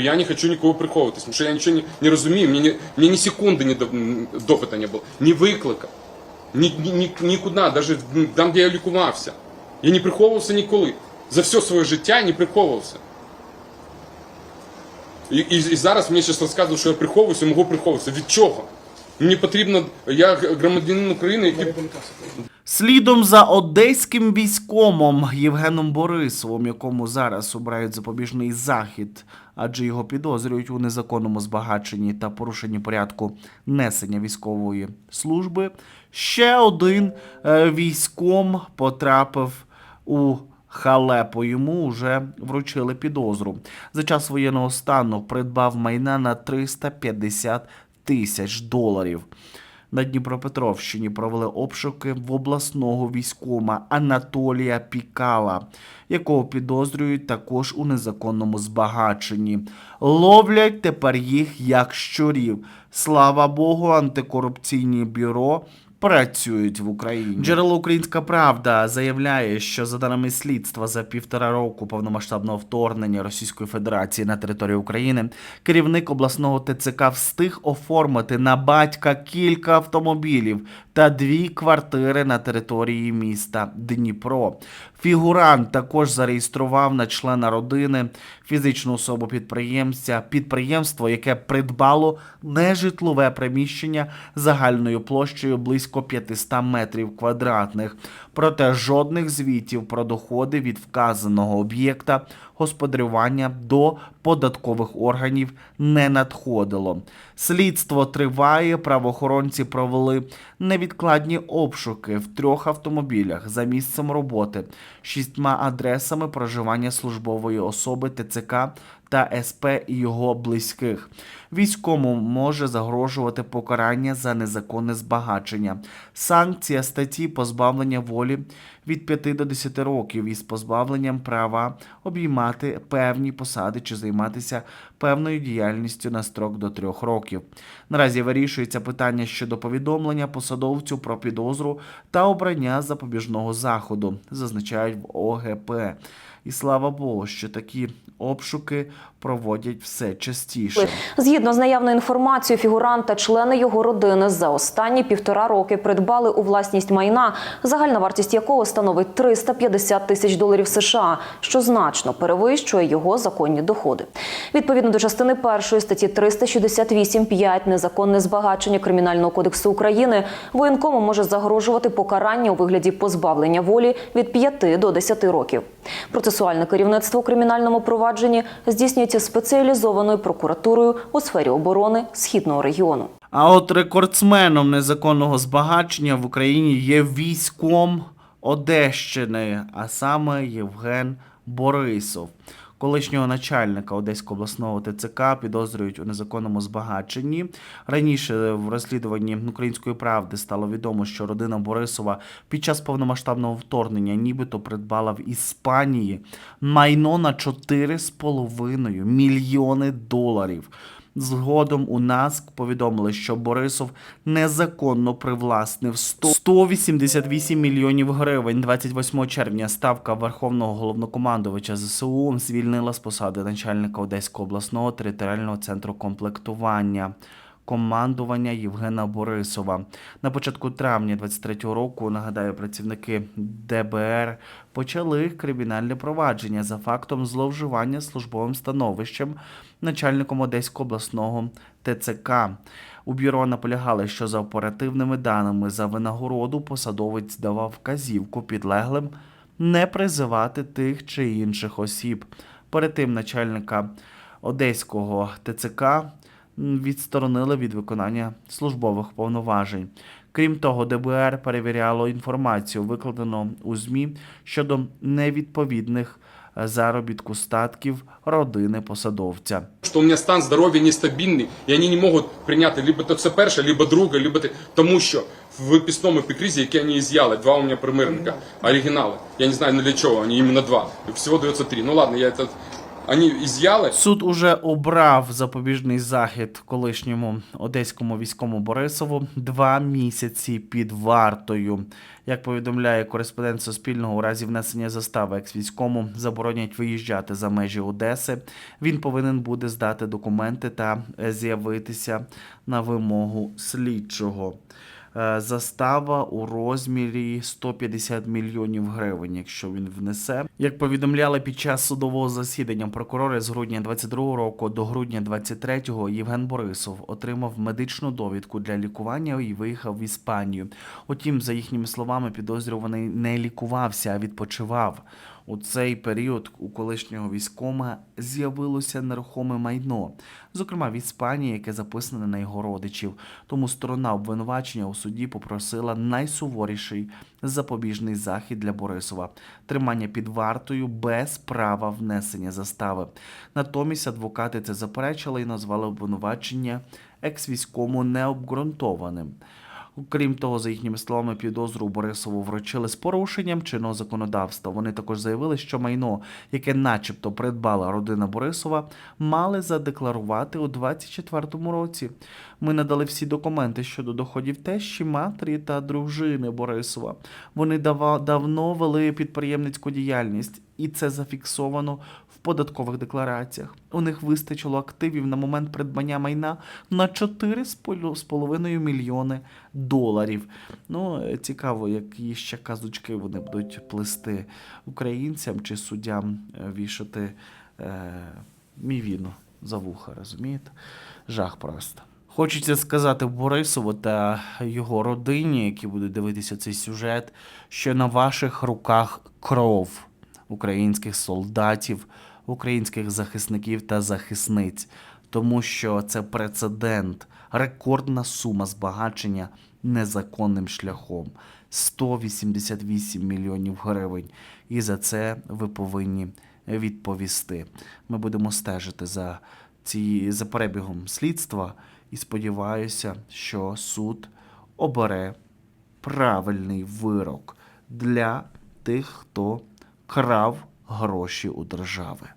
Я не хочу нікого приховуватись, тому що я нічого не, не розумію, мені, ні- мені ні секунди ні до, м, допита не було, ні виклика, ні, ні, ні, нікуди, навіть там, де я лікувався. Я не приховувався ніколи. За все своє життя я не приховувався. І, і, і зараз мені зараз розказують, що я приховуюся, можу приховуватися. Від чого? Мені потрібно, я громадянин України, який Слідом за одеським військомом Євгеном Борисовим, якому зараз обирають запобіжний захід, адже його підозрюють у незаконному збагаченні та порушенні порядку несення військової служби. Ще один е, військом потрапив у халепу. Йому вже вручили підозру. За час воєнного стану придбав майна на 350 тисяч доларів. На Дніпропетровщині провели обшуки в обласного військома Анатолія Пікала, якого підозрюють також у незаконному збагаченні. Ловлять тепер їх як щурів. Слава Богу, антикорупційні бюро працюють в Україні. Джерело Українська Правда заявляє, що за даними слідства за півтора року повномасштабного вторгнення Російської Федерації на територію України, керівник обласного ТЦК встиг оформити на батька кілька автомобілів та дві квартири на території міста Дніпро. Фігурант також зареєстрував на члена родини фізичну особу підприємця підприємство, яке придбало нежитлове приміщення загальною площею близько 500 метрів квадратних. Проте жодних звітів про доходи від вказаного об'єкта господарювання до податкових органів не надходило. Слідство триває. Правоохоронці провели невідкладні обшуки в трьох автомобілях за місцем роботи, шістьма адресами проживання службової особи ТЦК та СП і його близьких. Війському може загрожувати покарання за незаконне збагачення. Санкція статті позбавлення волі від 5 до 10 років із позбавленням права обіймати певні посади чи займатися певною діяльністю на строк до 3 років. Наразі вирішується питання щодо повідомлення посадовцю про підозру та обрання запобіжного заходу, зазначають в ОГП. І слава Богу, що такі обшуки проводять все частіше. Згідно з наявною інформацією, фігурант та члени його родини за останні півтора роки придбали у власність майна, загальна вартість якого становить 350 тисяч доларів США, що значно перевищує його законні доходи. Відповідно до частини першої статті 368.5 незаконне збагачення Кримінального кодексу України воєнкому може загрожувати покарання у вигляді позбавлення волі від 5 до 10 років. Процесуальне керівництво у кримінальному провадженні здійснюється спеціалізованою прокуратурою у сфері оборони східного регіону. А от рекордсменом незаконного збагачення в Україні є військом Одещини, а саме Євген Борисов. Колишнього начальника Одеського обласного ТЦК підозрюють у незаконному збагаченні. Раніше в розслідуванні української правди стало відомо, що родина Борисова під час повномасштабного вторгнення нібито придбала в Іспанії майно на 4,5 мільйони доларів. Згодом у нас повідомили, що Борисов незаконно привласнив 100 188 мільйонів гривень. 28 червня ставка Верховного головнокомандувача ЗСУ звільнила з посади начальника Одеського обласного територіального центру комплектування. Командування Євгена Борисова на початку травня 23-го року нагадаю, працівники ДБР почали кримінальне провадження за фактом зловживання службовим становищем начальником Одеського обласного ТЦК. У бюро наполягали, що за оперативними даними за винагороду посадовець давав вказівку підлеглим не призивати тих чи інших осіб. Перед тим начальника Одеського ТЦК відсторонили від виконання службових повноважень. Крім того, ДБР перевіряло інформацію, викладену у ЗМІ щодо невідповідних е, заробітку статків родини посадовця. що у мене стан здоров'я нестабільний, і вони не можуть прийняти либо то це перше, либо друге, либо те, тому що в виписному епікризі, яке вони з'яли, два у мене примирника, оригінали. Я не знаю, ну для чого, вони іменно два. Всього дається три. Ну ладно, я це Они изъяли. Суд уже обрав запобіжний захід колишньому одеському військовому Борисову два місяці під вартою. Як повідомляє кореспондент Суспільного, у разі внесення застави екс-війському заборонять виїжджати за межі Одеси. Він повинен буде здати документи та з'явитися на вимогу слідчого. Е, Застава у розмірі 150 мільйонів гривень, якщо він внесе. Як повідомляли під час судового засідання прокурори з грудня 22 року до грудня 23-го Євген Борисов отримав медичну довідку для лікування і виїхав в Іспанію. Утім, за їхніми словами, підозрюваний не лікувався, а відпочивав. У цей період у колишнього військома з'явилося нерухоме майно, зокрема в Іспанії, яке записане на його родичів. Тому сторона обвинувачення у суді попросила найсуворіший запобіжний захід для Борисова тримання під вартою без права внесення застави. Натомість адвокати це заперечили і назвали обвинувачення екс-війському необґрунтованим. Крім того, за їхніми словами, підозру Борисову вручили з порушенням чинного законодавства. Вони також заявили, що майно, яке начебто придбала родина Борисова, мали задекларувати у 24-му році. Ми надали всі документи щодо доходів тещі, матері та дружини Борисова. Вони давно вели підприємницьку діяльність, і це зафіксовано податкових деклараціях. У них вистачило активів на момент придбання майна на 4,5 мільйони доларів. Ну, цікаво, які ще казочки вони будуть плести українцям чи суддям е, вішати е, мівіну за вуха, розумієте? Жах просто. Хочеться сказати Борисову та його родині, які будуть дивитися цей сюжет, що на ваших руках кров українських солдатів, українських захисників та захисниць, тому що це прецедент, рекордна сума збагачення незаконним шляхом 188 мільйонів гривень. І за це ви повинні відповісти. Ми будемо стежити за ці за перебігом слідства і сподіваюся, що суд обере правильний вирок для тих, хто крав гроші у держави.